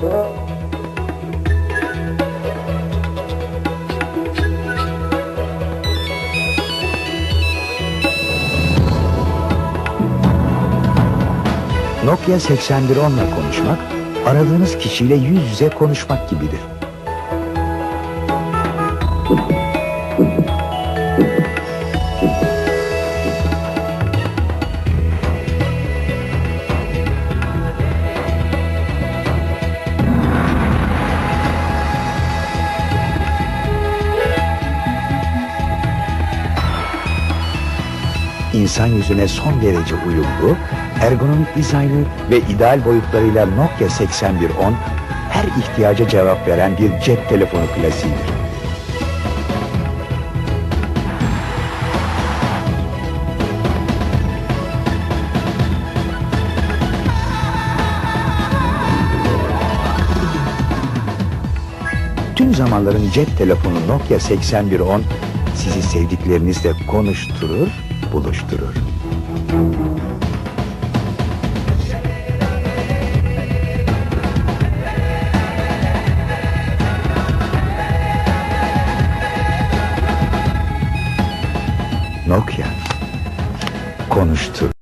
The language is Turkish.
Nokia 8110'la konuşmak, aradığınız kişiyle yüz yüze konuşmak gibidir. İnsan yüzüne son derece uyumlu, ergonomik dizaynı ve ideal boyutlarıyla Nokia 8110 her ihtiyaca cevap veren bir cep telefonu klasiğidir. Tüm zamanların cep telefonu Nokia 8110 sizi sevdiklerinizle konuşturur, buluşturur. Nokia konuştur.